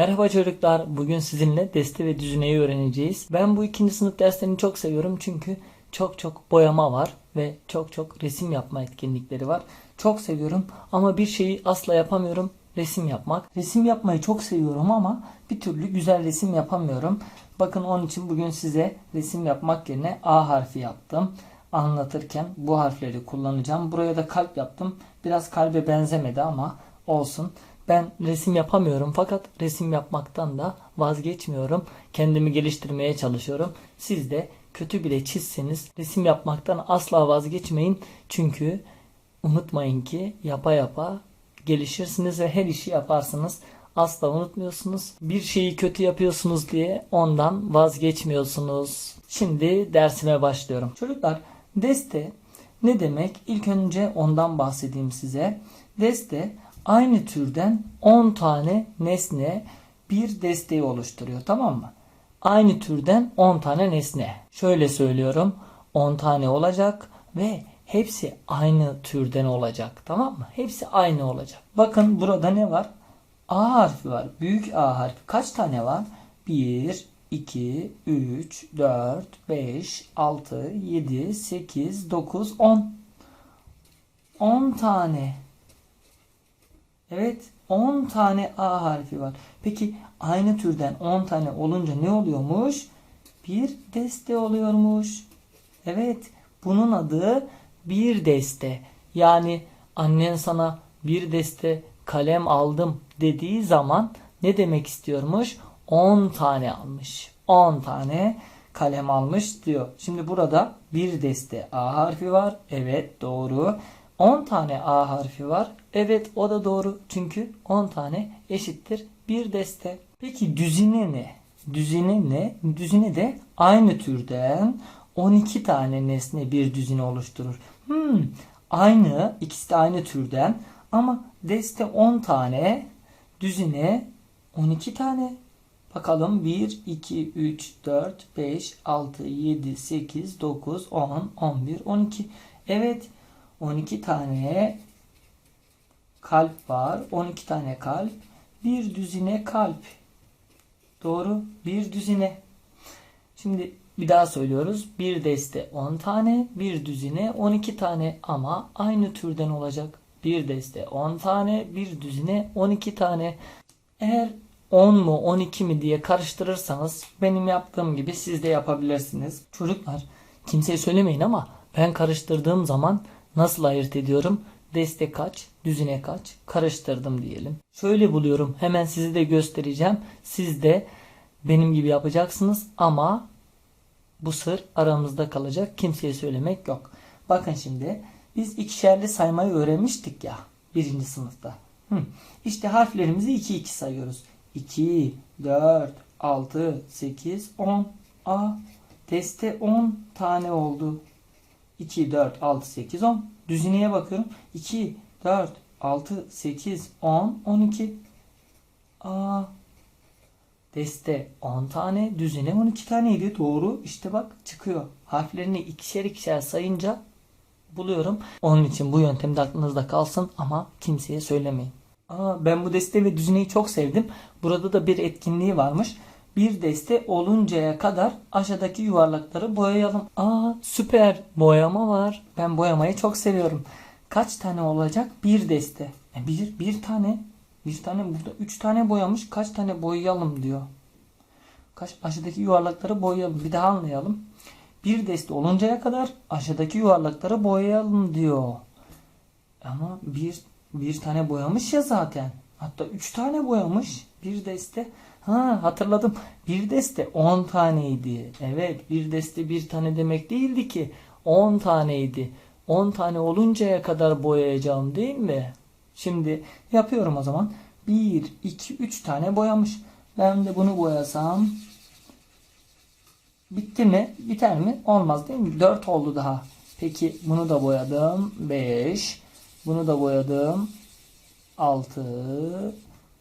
Merhaba çocuklar. Bugün sizinle deste ve düzineyi öğreneceğiz. Ben bu ikinci sınıf derslerini çok seviyorum çünkü çok çok boyama var ve çok çok resim yapma etkinlikleri var. Çok seviyorum ama bir şeyi asla yapamıyorum. Resim yapmak. Resim yapmayı çok seviyorum ama bir türlü güzel resim yapamıyorum. Bakın onun için bugün size resim yapmak yerine A harfi yaptım. Anlatırken bu harfleri kullanacağım. Buraya da kalp yaptım. Biraz kalbe benzemedi ama olsun. Ben resim yapamıyorum fakat resim yapmaktan da vazgeçmiyorum. Kendimi geliştirmeye çalışıyorum. Siz de kötü bile çizseniz resim yapmaktan asla vazgeçmeyin. Çünkü unutmayın ki yapa yapa gelişirsiniz ve her işi yaparsınız. Asla unutmuyorsunuz. Bir şeyi kötü yapıyorsunuz diye ondan vazgeçmiyorsunuz. Şimdi dersime başlıyorum. Çocuklar deste ne demek? İlk önce ondan bahsedeyim size. Deste aynı türden 10 tane nesne bir desteği oluşturuyor tamam mı? Aynı türden 10 tane nesne. Şöyle söylüyorum 10 tane olacak ve hepsi aynı türden olacak tamam mı? Hepsi aynı olacak. Bakın burada ne var? A harfi var. Büyük A harfi. Kaç tane var? 1, 2, 3, 4, 5, 6, 7, 8, 9, 10. 10 tane. Evet 10 tane A harfi var. Peki aynı türden 10 tane olunca ne oluyormuş? Bir deste oluyormuş. Evet bunun adı bir deste. Yani annen sana bir deste kalem aldım dediği zaman ne demek istiyormuş? 10 tane almış. 10 tane kalem almış diyor. Şimdi burada bir deste A harfi var. Evet doğru. 10 tane A harfi var. Evet o da doğru. Çünkü 10 tane eşittir bir deste. Peki düzine ne? Düzine ne? Düzine de aynı türden 12 tane nesne bir düzine oluşturur. Hmm, aynı, ikisi de aynı türden ama deste 10 tane, düzine 12 tane. Bakalım 1, 2, 3, 4, 5, 6, 7, 8, 9, 10, 11, 12. Evet 12 tane kalp var. 12 tane kalp. Bir düzine kalp. Doğru. Bir düzine. Şimdi bir daha söylüyoruz. Bir deste 10 tane, bir düzine 12 tane ama aynı türden olacak. Bir deste 10 tane, bir düzine 12 tane. Eğer 10 mu 12 mi diye karıştırırsanız benim yaptığım gibi siz de yapabilirsiniz. Çocuklar kimseye söylemeyin ama ben karıştırdığım zaman nasıl ayırt ediyorum? Deste kaç, düzine kaç karıştırdım diyelim. Şöyle buluyorum. Hemen size de göstereceğim. Siz de benim gibi yapacaksınız ama bu sır aramızda kalacak. Kimseye söylemek yok. Bakın şimdi biz ikişerli saymayı öğrenmiştik ya birinci sınıfta. Hı. İşte harflerimizi 2 2 sayıyoruz. 2, 4, 6, 8, 10. A deste 10 tane oldu. 2, 4, 6, 8, 10. Düzineye bakıyorum. 2, 4, 6, 8, 10, 12. A Deste 10 tane, düzine 12 taneydi. Doğru. İşte bak çıkıyor. Harflerini ikişer ikişer sayınca buluyorum. Onun için bu yöntem de aklınızda kalsın ama kimseye söylemeyin. Aa, ben bu deste ve düzineyi çok sevdim. Burada da bir etkinliği varmış. Bir deste oluncaya kadar aşağıdaki yuvarlakları boyayalım. Aa süper. Boyama var. Ben boyamayı çok seviyorum. Kaç tane olacak? Bir deste. E, bir, bir tane. Bir tane burada üç tane boyamış. Kaç tane boyayalım diyor. Kaç aşağıdaki yuvarlakları boyayalım. Bir daha anlayalım. Bir deste oluncaya kadar aşağıdaki yuvarlakları boyayalım diyor. Ama bir bir tane boyamış ya zaten. Hatta üç tane boyamış. Bir deste. Ha hatırladım. Bir deste on taneydi. Evet bir deste bir tane demek değildi ki. On taneydi. On tane oluncaya kadar boyayacağım değil mi? Şimdi yapıyorum o zaman. 1, 2, 3 tane boyamış. Ben de bunu boyasam bitti mi? Biter mi? Olmaz değil mi? 4 oldu daha. Peki bunu da boyadım. 5. Bunu da boyadım. 6.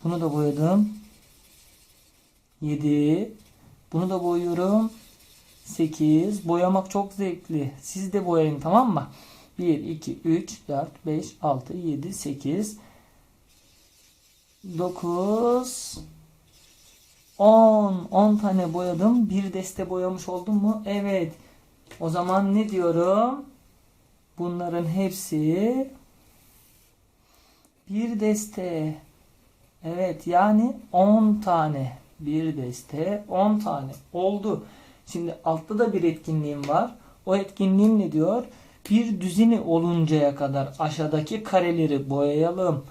Bunu da boyadım. 7. Bunu da boyuyorum. 8. Boyamak çok zevkli. Siz de boyayın tamam mı? 1, 2, 3, 4, 5, 6, 7, 8, 9, 10. 10 tane boyadım. Bir deste boyamış oldum mu? Evet. O zaman ne diyorum? Bunların hepsi bir deste. Evet yani 10 tane. Bir deste 10 tane. Oldu. Şimdi altta da bir etkinliğim var. O etkinliğim ne diyor? Bir düzini oluncaya kadar aşağıdaki kareleri boyayalım.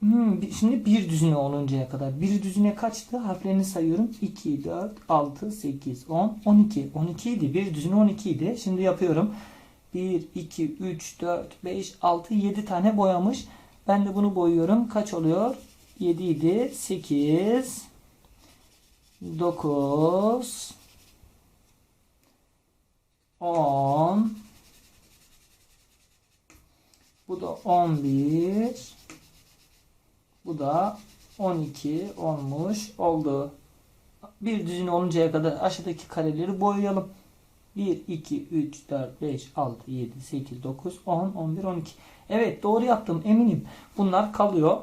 Hmm, şimdi bir düzine oluncaya kadar. Bir düzine kaçtı? Harflerini sayıyorum. 2, 4, 6, 8, 10, 12. 12 idi. Bir düzine 12 idi. Şimdi yapıyorum. 1, 2, 3, 4, 5, 6, 7 tane boyamış. Ben de bunu boyuyorum. Kaç oluyor? 7 idi. 8, 9, 10, bu da 11, bu da 12 olmuş oldu. Bir düzine oluncaya kadar aşağıdaki kareleri boyayalım. 1, 2, 3, 4, 5, 6, 7, 8, 9, 10, 11, 12. Evet doğru yaptım eminim. Bunlar kalıyor.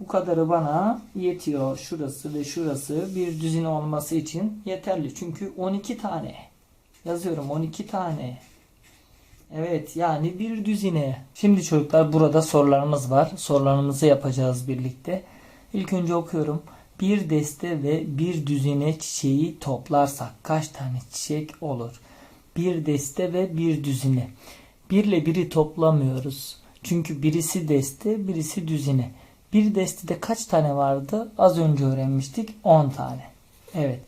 Bu kadarı bana yetiyor. Şurası ve şurası bir düzine olması için yeterli. Çünkü 12 tane. Yazıyorum 12 tane. Evet yani bir düzine. Şimdi çocuklar burada sorularımız var. Sorularımızı yapacağız birlikte. İlk önce okuyorum. Bir deste ve bir düzine çiçeği toplarsak kaç tane çiçek olur? Bir deste ve bir düzine. Birle biri toplamıyoruz. Çünkü birisi deste, birisi düzine. Bir destede kaç tane vardı? Az önce öğrenmiştik. 10 tane. Evet.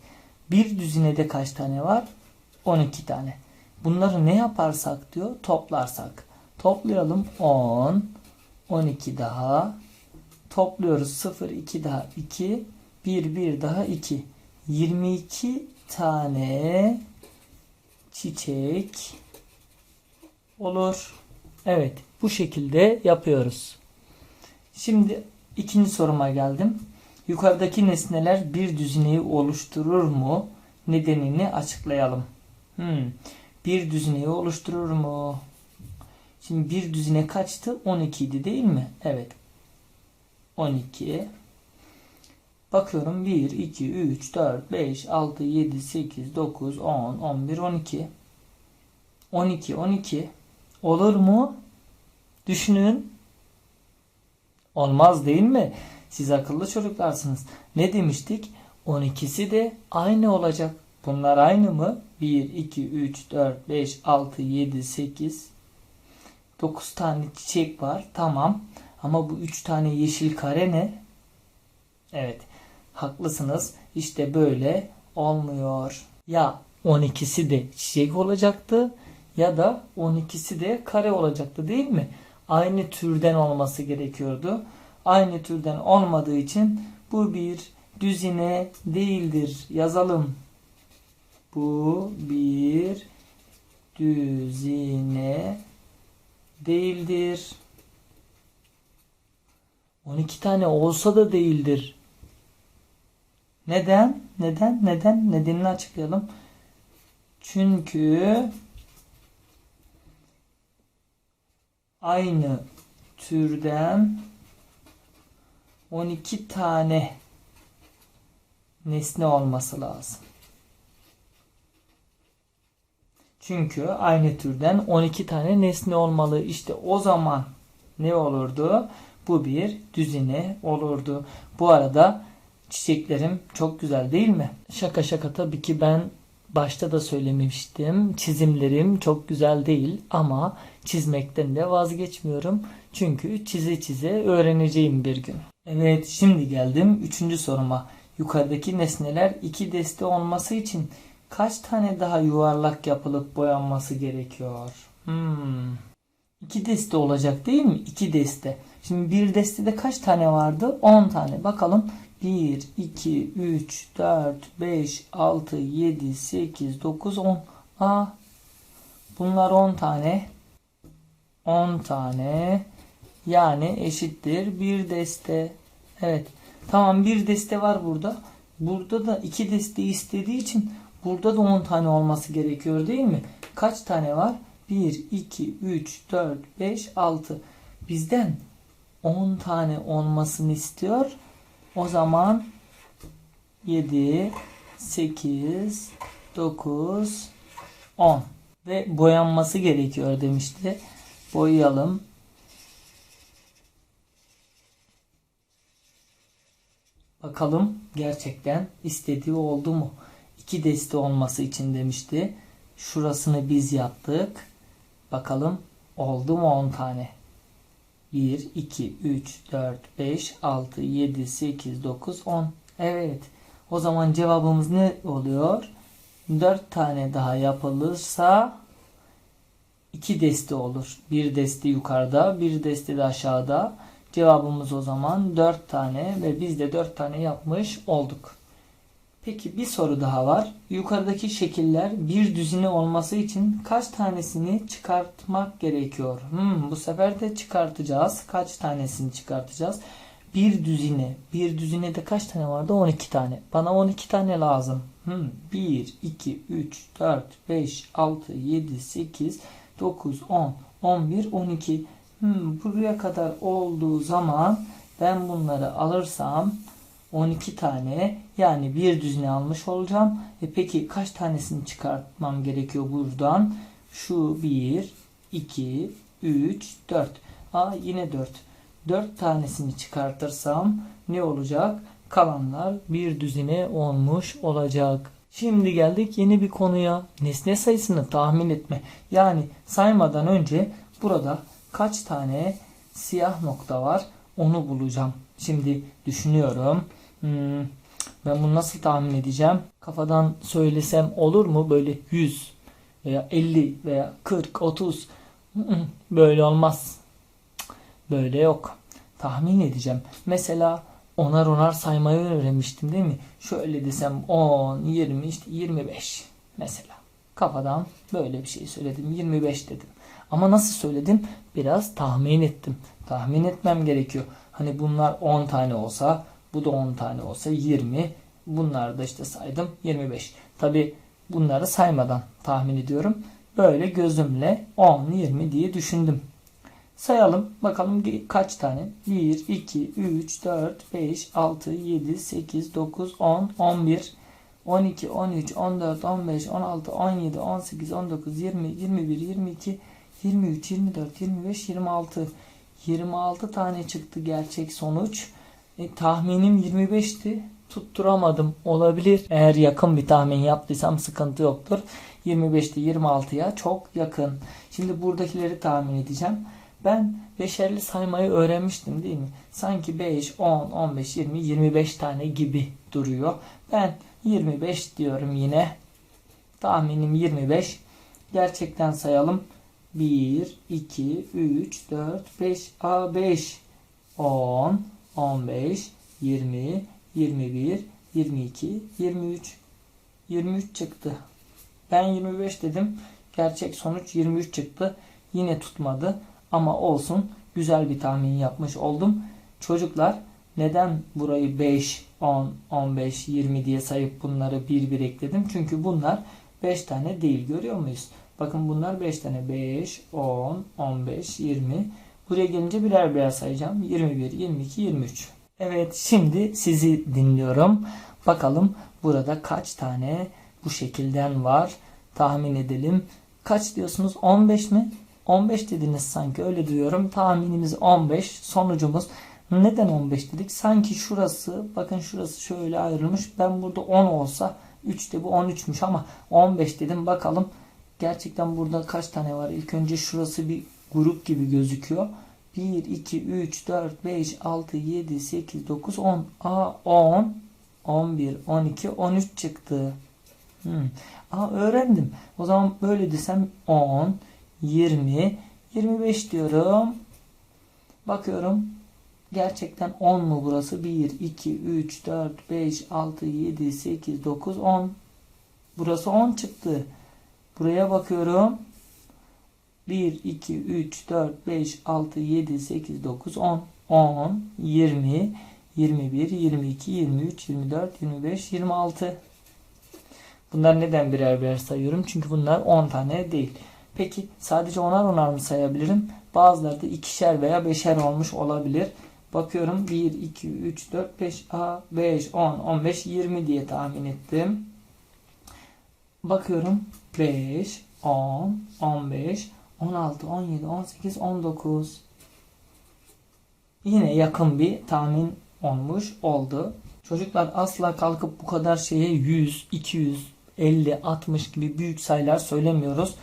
Bir düzinede kaç tane var? 12 tane. Bunları ne yaparsak diyor? Toplarsak. Toplayalım 10, 12 daha. Topluyoruz 0, 2 daha 2, 1, 1 daha 2. 22 tane çiçek olur. Evet bu şekilde yapıyoruz. Şimdi ikinci soruma geldim. Yukarıdaki nesneler bir düzineyi oluşturur mu? Nedenini açıklayalım. Hmm. Bir düzineyi oluşturur mu? Şimdi bir düzine kaçtı? 12 idi değil mi? Evet. 12. Bakıyorum 1, 2, 3, 4, 5, 6, 7, 8, 9, 10, 11, 12. 12, 12. Olur mu? Düşünün. Olmaz değil mi? Siz akıllı çocuklarsınız. Ne demiştik? 12'si de aynı olacak. Bunlar aynı mı? 1, 2, 3, 4, 5, 6, 7, 8, 9 tane çiçek var. Tamam. Ama bu 3 tane yeşil kare ne? Evet. Haklısınız. İşte böyle olmuyor. Ya 12'si de çiçek olacaktı ya da 12'si de kare olacaktı değil mi? Aynı türden olması gerekiyordu. Aynı türden olmadığı için bu bir düzine değildir. Yazalım. Bu bir düzine değildir. 12 tane olsa da değildir. Neden? Neden? Neden? Nedenini açıklayalım. Çünkü aynı türden 12 tane nesne olması lazım. Çünkü aynı türden 12 tane nesne olmalı. İşte o zaman ne olurdu? Bu bir düzine olurdu. Bu arada çiçeklerim çok güzel değil mi? Şaka şaka tabii ki ben başta da söylemiştim. Çizimlerim çok güzel değil ama çizmekten de vazgeçmiyorum. Çünkü çize çize öğreneceğim bir gün. Evet şimdi geldim üçüncü soruma. Yukarıdaki nesneler iki deste olması için kaç tane daha yuvarlak yapılıp boyanması gerekiyor? Hmm. İki deste olacak değil mi? İki deste. Şimdi bir destede kaç tane vardı? 10 tane. Bakalım. 1, 2, 3, 4, 5, 6, 7, 8, 9, 10. Aa, bunlar 10 tane. 10 tane. Yani eşittir bir deste. Evet. Tamam bir deste var burada. Burada da iki deste istediği için burada da 10 tane olması gerekiyor değil mi? Kaç tane var? 1, 2, 3, 4, 5, 6. Bizden 10 tane olmasını istiyor. O zaman 7, 8, 9, 10 ve boyanması gerekiyor demişti. Boyayalım. Bakalım gerçekten istediği oldu mu? İki deste olması için demişti. Şurasını biz yaptık. Bakalım oldu mu 10 tane? 1, 2, 3, 4, 5, 6, 7, 8, 9, 10. Evet. O zaman cevabımız ne oluyor? 4 tane daha yapılırsa 2 deste olur. Bir deste yukarıda, bir deste de aşağıda. Cevabımız o zaman 4 tane ve biz de 4 tane yapmış olduk. Peki bir soru daha var. Yukarıdaki şekiller bir düzine olması için kaç tanesini çıkartmak gerekiyor? Hmm, bu sefer de çıkartacağız. Kaç tanesini çıkartacağız? Bir düzine. Bir düzinede kaç tane vardı? 12 tane. Bana 12 tane lazım. Hmm, 1, 2, 3, 4, 5, 6, 7, 8, 9, 10, 11, 12. Hmm, buraya kadar olduğu zaman ben bunları alırsam 12 tane yani bir düzine almış olacağım. E peki kaç tanesini çıkartmam gerekiyor buradan? Şu 1, 2, 3, 4. Aa yine 4. 4 tanesini çıkartırsam ne olacak? Kalanlar bir düzine olmuş olacak. Şimdi geldik yeni bir konuya. Nesne sayısını tahmin etme. Yani saymadan önce burada kaç tane siyah nokta var onu bulacağım. Şimdi düşünüyorum. Hmm, ben bunu nasıl tahmin edeceğim? Kafadan söylesem olur mu? Böyle 100 veya 50 veya 40, 30 Hmm, böyle olmaz. Böyle yok. Tahmin edeceğim. Mesela onar onar saymayı öğrenmiştim değil mi? Şöyle desem 10, 20, işte 25 mesela. Kafadan böyle bir şey söyledim. 25 dedim. Ama nasıl söyledim? Biraz tahmin ettim. Tahmin etmem gerekiyor. Hani bunlar 10 tane olsa, bu da 10 tane olsa 20. Bunları da işte saydım 25. Tabi bunları saymadan tahmin ediyorum. Böyle gözümle 10, 20 diye düşündüm. Sayalım bakalım kaç tane? 1, 2, 3, 4, 5, 6, 7, 8, 9, 10, 11, 12, 13, 14, 15, 16, 17, 18, 19, 20, 21, 22, 23, 24, 25, 26. 26 tane çıktı gerçek sonuç. E, tahminim 25'ti. Tutturamadım. Olabilir. Eğer yakın bir tahmin yaptıysam sıkıntı yoktur. 25'te 26'ya çok yakın. Şimdi buradakileri tahmin edeceğim. Ben beşerli saymayı öğrenmiştim değil mi? Sanki 5, 10, 15, 20, 25 tane gibi duruyor. Ben 25 diyorum yine. Tahminim 25. Gerçekten sayalım. 1, 2, 3, 4, 5, A 5, 10, 15, 20, 21, 22, 23. 23 çıktı. Ben 25 dedim. Gerçek sonuç 23 çıktı. Yine tutmadı. Ama olsun. Güzel bir tahmin yapmış oldum. Çocuklar neden burayı 5, 10, 15, 20 diye sayıp bunları bir bir ekledim? Çünkü bunlar 5 tane değil. Görüyor muyuz? Bakın bunlar 5 tane. 5, 10, 15, 20. Buraya gelince birer birer sayacağım. 21, 22, 23. Evet şimdi sizi dinliyorum. Bakalım burada kaç tane bu şekilden var. Tahmin edelim. Kaç diyorsunuz? 15 mi? 15 dediniz sanki öyle diyorum. Tahminimiz 15. Sonucumuz neden 15 dedik? Sanki şurası bakın şurası şöyle ayrılmış. Ben burada 10 olsa 3 de bu 13'müş ama 15 dedim. Bakalım gerçekten burada kaç tane var? İlk önce şurası bir grup gibi gözüküyor. 1, 2, 3, 4, 5, 6, 7, 8, 9, 10. Aa 10, 11, 12, 13 çıktı. Hmm. Aa öğrendim. O zaman böyle desem 10, 20, 25 diyorum. Bakıyorum. Gerçekten 10 mu burası? 1, 2, 3, 4, 5, 6, 7, 8, 9, 10. Burası 10 çıktı. Buraya bakıyorum. 1, 2, 3, 4, 5, 6, 7, 8, 9, 10. 10, 20, 21, 22, 23, 24, 25, 26. Bunlar neden birer birer sayıyorum? Çünkü bunlar 10 tane değil. Peki sadece onar onar mı sayabilirim? Bazıları da ikişer veya beşer olmuş olabilir. Bakıyorum 1, 2, 3, 4, 5, A, 5, 10, 15, 20 diye tahmin ettim. Bakıyorum 5, 10, 15, 16, 17, 18, 19. Yine yakın bir tahmin olmuş oldu. Çocuklar asla kalkıp bu kadar şeye 100, 200, 50, 60 gibi büyük sayılar söylemiyoruz.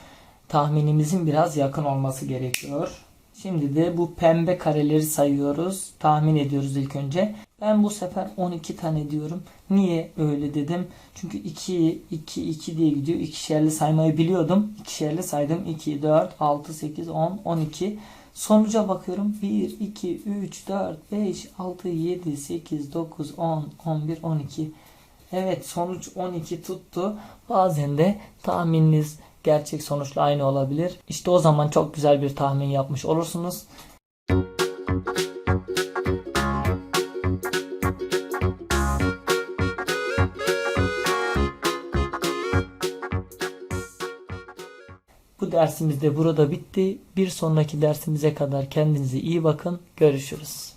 Tahminimizin biraz yakın olması gerekiyor. Şimdi de bu pembe kareleri sayıyoruz. Tahmin ediyoruz ilk önce. Ben bu sefer 12 tane diyorum. Niye öyle dedim? Çünkü 2, 2, 2 diye gidiyor. İkişerli saymayı biliyordum. İkişerli saydım. 2, 4, 6, 8, 10, 12. Sonuca bakıyorum. 1, 2, 3, 4, 5, 6, 7, 8, 9, 10, 11, 12. Evet sonuç 12 tuttu. Bazen de tahmininiz gerçek sonuçla aynı olabilir. İşte o zaman çok güzel bir tahmin yapmış olursunuz. Bu dersimiz de burada bitti. Bir sonraki dersimize kadar kendinize iyi bakın. Görüşürüz.